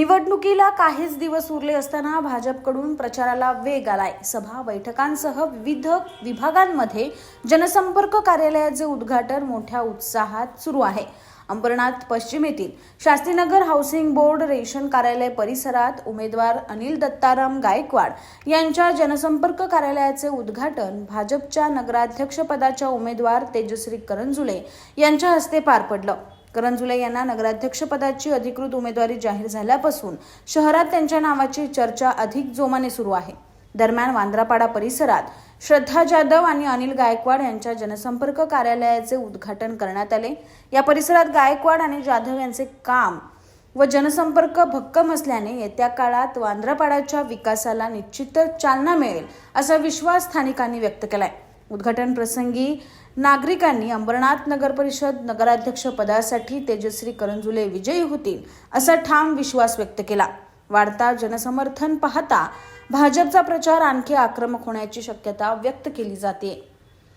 निवडणुकीला काहीच दिवस उरले असताना भाजपकडून प्रचाराला वेग आलाय. सभा बैठकांसह विविध विभागांमध्ये जनसंपर्क कार्यालयाचे उद्घाटन मोठ्या उत्साहात सुरू आहे. अंबरनाथ पश्चिम येथील शास्त्रीनगर हाऊसिंग बोर्ड रेशन कार्यालय परिसरात उमेदवार अनिल दत्ताराम गायकवाड यांच्या जनसंपर्क कार्यालयाचे उद्घाटन भाजपच्या नगराध्यक्षपदाच्या उमेदवार तेजश्री करंजुले यांच्या हस्ते पार पडलं. करंजुले यांना नगराध्यक्षपदाची अधिकृत उमेदवारी जाहीर झाल्यापासून शहरात त्यांच्या नावाची चर्चा अधिक जोमाने सुरू आहे. दरम्यान वांद्रापाडा परिसरात श्रद्धा जाधव आणि अनिल गायकवाड यांच्या जनसंपर्क कार्यालयाचे उद्घाटन करण्यात आले. या परिसरात गायकवाड आणि जाधव यांचे काम व जनसंपर्क भक्कम असल्याने येत्या काळात वांद्रापाडाच्या विकासाला निश्चितच चालना मिळेल असा विश्वास स्थानिकांनी व्यक्त केलाय. उद्घाटन प्रसंगी नागरिकांनी अंबरनाथ नगर परिषद नगराध्यक्ष पदासाठी तेजश्री करंजुले विजयी होतील असा ठाम विश्वास व्यक्त केला. वाढता जनसमर्थन पाहता भाजपचा प्रचार आणखी आक्रमक होण्याची शक्यता व्यक्त केली जाते.